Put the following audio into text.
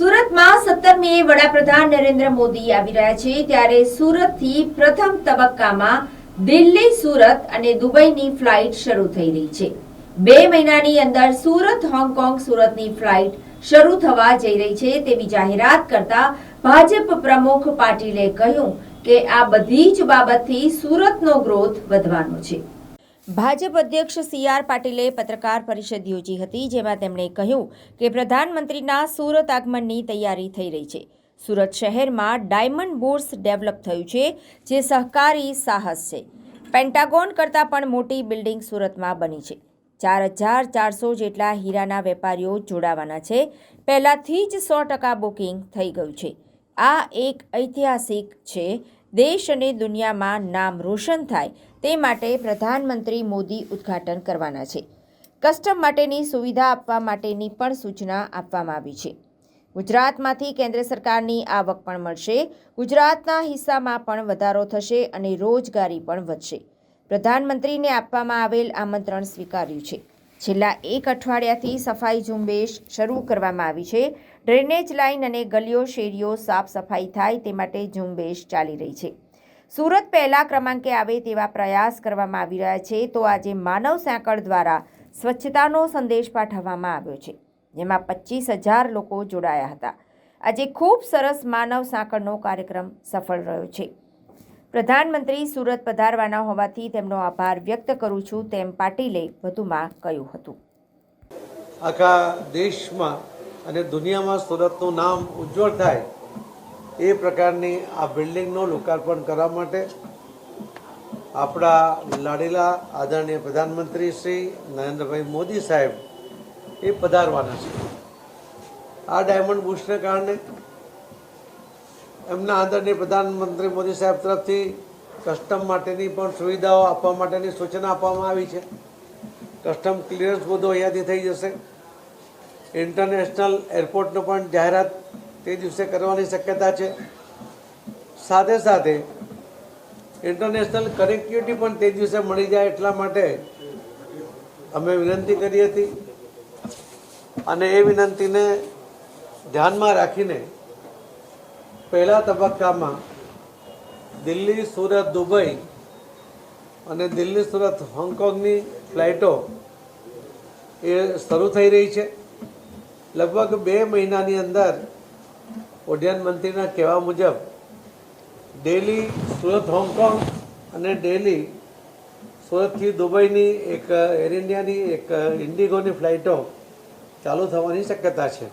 સુરતમાં સત્તરમીએ વડાપ્રધાન નરેન્દ્ર મોદી આવી રહ્યા છે ત્યારે સુરતથી પ્રથમ તબક્કામાં દિલ્હી, સુરત અને દુબઈની ફ્લાઇટ શરૂ થઈ રહી છે. બે મહિનાની અંદર સુરત, હોંગકોંગ સુરતની ફ્લાઇટ શરૂ થવા જઈ રહી છે તેવી જાહેરાત કરતા ભાજપ પ્રમુખ પાટીલે કહ્યું કે આ બધી જ બાબતથી સુરતનો ગ્રોથ વધવાનો છે. ભાજપ અધ્યક્ષ સી આર પાટીલે પત્રકાર પરિષદ યોજી હતી, જેમાં તેમણે કહ્યું કે પ્રધાનમંત્રીના સુરત આગમનની તૈયારી થઈ રહી છે. સુરત શહેરમાં ડાયમંડ બોર્સ ડેવલપ થયું છે, જે સહકારી સાહસ છે. પેન્ટાગોન કરતાં પણ મોટી બિલ્ડિંગ સુરતમાં બની છે. ચાર હજાર ચારસો જેટલા હીરાના વેપારીઓ જોડાવાના છે. પહેલાંથી જ સો ટકા બુકિંગ થઈ ગયું છે. આ એક ઐતિહાસિક છે દેશ અને દુનિયામાં નામ રોશન થાય તે માટે પ્રધાનમંત્રી મોદી ઉદ્ઘાટન કરવાના છે. કસ્ટમ માટેની સુવિધા આપવા માટેની પણ સૂચના આપવામાં આવી છે. ગુજરાતમાંથી કેન્દ્ર સરકારની આવક પણ મળશે, ગુજરાતના હિસ્સામાં પણ વધારો થશે અને રોજગારી પણ વધશે. પ્રધાનમંત્રીને આપવામાં આવેલ આમંત્રણ સ્વીકાર્યું છે. છેલ્લા એક અઠવાડિયાથી સફાઈ ઝુંબેશ શરૂ કરવામાં આવી છે. ડ્રેનેજ લાઇન અને ગલીઓ શેરીઓ સાફ સફાઈ થાય તે માટે ઝુંબેશ ચાલી રહી છે. સુરત પહેલા ક્રમાંકે આવે તેવા પ્રયાસ કરવામાં આવી રહ્યા છે તો આજે માનવ સાંકળ દ્વારા સ્વચ્છતાનો સંદેશ પાઠવવામાં આવ્યો છે, જેમાં પચીસ હજાર લોકો જોડાયા હતા. આજે ખૂબ સરસ માનવ સાંકળનો કાર્યક્રમ સફળ રહ્યો છે. પ્રધાનમંત્રી સુરત પધારવાના હોવાથી તેમનો આભાર વ્યક્ત કરું છું તેમ પાટીલે વધુમાં કહ્યું હતું. આખા દેશમાં અને દુનિયામાં સુરતનું નામ ઉજ્જવળ થાય એ પ્રકારની આ બિલ્ડિંગનું લોકાર્પણ કરવા માટે આપણા લાડેલા આદરણીય પ્રધાનમંત્રી શ્રી નરેન્દ્રભાઈ મોદી સાહેબ એ પધારવાના છે. આ ડાયમંડ બુશને કારણે એમના આદરણીય પ્રધાનમંત્રી મોદી સાહેબ તરફથી કસ્ટમ માટેની પણ સુવિધાઓ આપવા માટેની સૂચના આપવામાં આવી છે. કસ્ટમ ક્લિયરન્સ બધું અહીંયાથી થઈ જશે. ઇન્ટરનેશનલ એરપોર્ટનો પણ જાહેરાત તે દિવસે કરવાની શક્યતા છે. સાથે સાથે ઇન્ટરનેશનલ કનેક્ટિવિટી પણ તે દિવસે મળી જાય એટલા માટે અમે વિનંતી કરી હતી. અને એ વિનંતીને ધ્યાનમાં રાખીને પહેલા તબક્કામાં દિલ્હી, સુરત, દુબઈ અને દિલ્હી, સુરત, હોંગકોંગની ફ્લાઇટો એ શરૂ થઈ રહી છે. લગભગ બે મહિનાની અંદર ઉડ્ડયન મંત્રીના કહેવા મુજબ ડેલી સુરત, હોંગકોંગ અને ડેલી સુરતથી દુબઈની એક એર ઇન્ડિયાની, એક ઇન્ડિગોની ફ્લાઇટો ચાલુ થવાની શક્યતા છે.